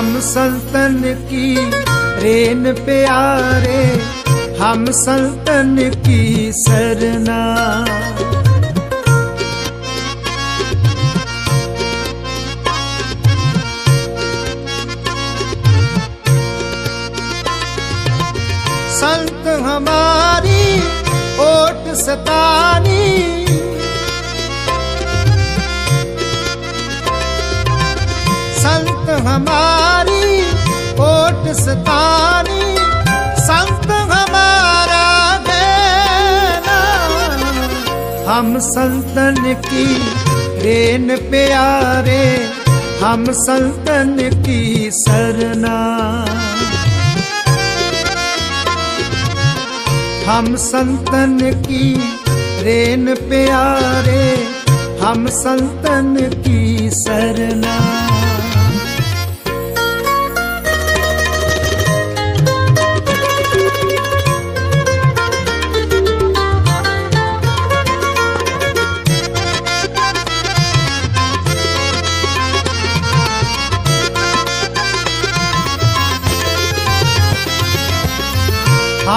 संतन की रेन प्यारे हम संतन की सरना संत हमारी ओट सतानी संत हमारी ओट सतानी संत हमारा देना हम संतन की रेन प्यारे हम संतन की सरना हम संतन की रेन प्यारे हम संतन की सरना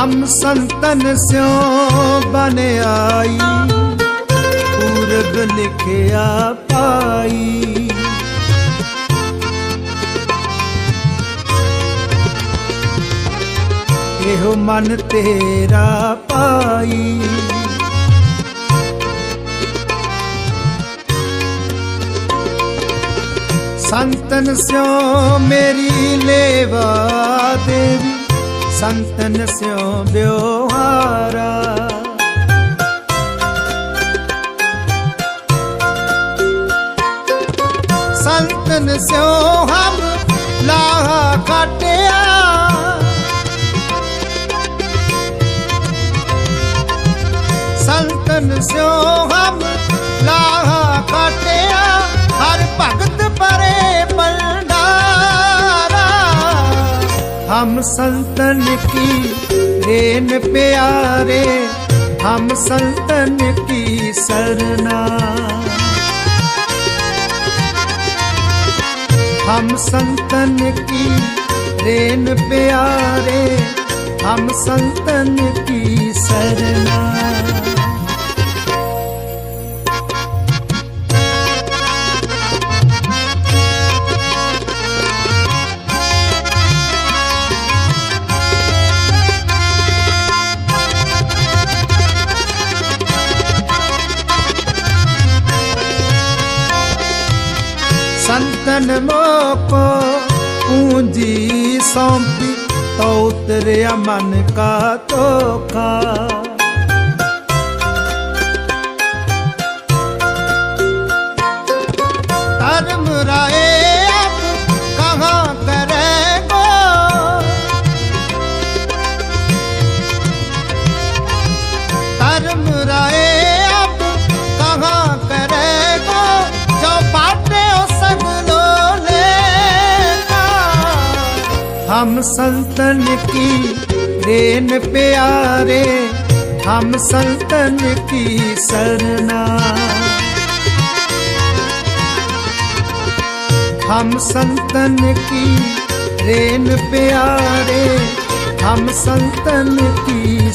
ਹਮ ਸੰਤਨ ਸਿਓ ਬਨ ਆਈ ਪੂਰਬ ਲਿਖਿਆ ਪਾਈ। ਇਹੋ ਮਨ ਤੇਰਾ ਪਾਈ। ਸੰਤਨ ਸਿਓ ਮੇਰੀ ਲੇਵਾ ਦੇਵੀ ਸੰਤਨ ਸਿਓ ਬਿਉਹਾਰਾ ਸੰਤਨ ਸਿਓ ਹਮ ਲਾਹਾ ਕਾਟਿਆ। ਸੰਤਨ ਸਿਓ ਹਮ हम संतन की रेन प्यारे हम संतन की सरना हम संतन की रेन प्यारे हम संतन की ਜਨਮੋ ਕੋ ਪੂੰਜੀ ਸੌਂਪੀ ਤੋ ਉਤਰਿਆ ਮਨ ਕਾ ਤੋਖਾ ਧਰਮ ਰਾਏ ਧਰਮ ਰਾਏ हम संतन की रेन प्यारे हम संतन की सरना हम संतन की रेन प्यारे हम संतन की